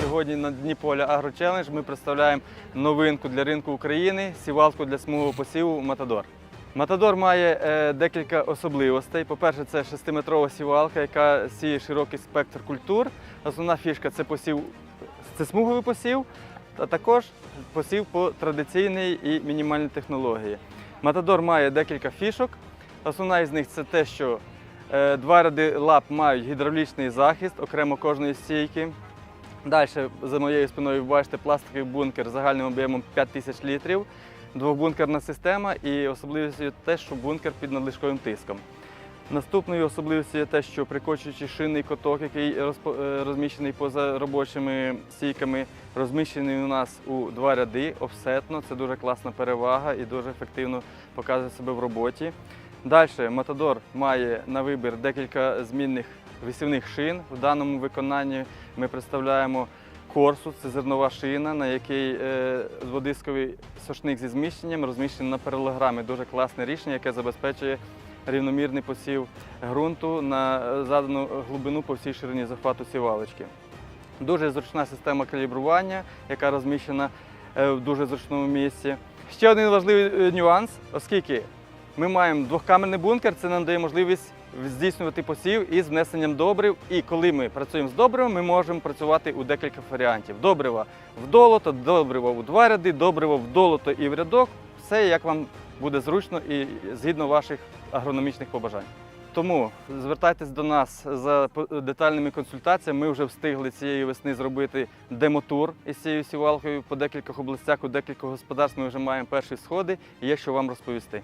Сьогодні на дні поля Агрочелендж ми представляємо новинку для ринку України сівалку для смугового посіву Матадор. Матадор має е, декілька особливостей. По-перше, це 6-метрова сівалка, яка сіє широкий спектр культур. Основна фішка це посів, це смуговий посів, а також посів по традиційній і мінімальній технології. Матадор має декілька фішок. Основна із них це те, що е, два ряди лап мають гідравлічний захист окремо кожної стійки. Далі за моєю спиною ви бачите пластиковий бункер загальним об'ємом 5000 літрів, двохбункерна система і особливістю те, що бункер під надлишковим тиском. Наступною особливістю є те, що прикочуючий шинний коток, який е, розміщений поза робочими стійками, розміщений у нас у два ряди офсетно. Це дуже класна перевага і дуже ефективно показує себе в роботі. Далі Матадор має на вибір декілька змінних висівних шин. В даному виконанні ми представляємо корсу, це зернова шина, на якій е, водисковий сошник зі зміщенням розміщений на паралелограмі. Дуже класне рішення, яке забезпечує рівномірний посів ґрунту на е, задану глибину по всій ширині захвату сівалочки. Дуже зручна система калібрування, яка розміщена е, в дуже зручному місці. Ще один важливий нюанс, оскільки ми маємо двохкамерний бункер, це нам дає можливість здійснювати посів із внесенням добрив. І коли ми працюємо з добривом, ми можемо працювати у декілька варіантів. Добрива в долото, добрива у два ряди, добриво в долото і в рядок. Все як вам буде зручно і згідно ваших агрономічних побажань. Тому звертайтесь до нас за детальними консультаціями. Ми вже встигли цієї весни зробити демотур із цією сівалкою по декількох областях, у декількох господарств ми вже маємо перші сходи є що вам розповісти.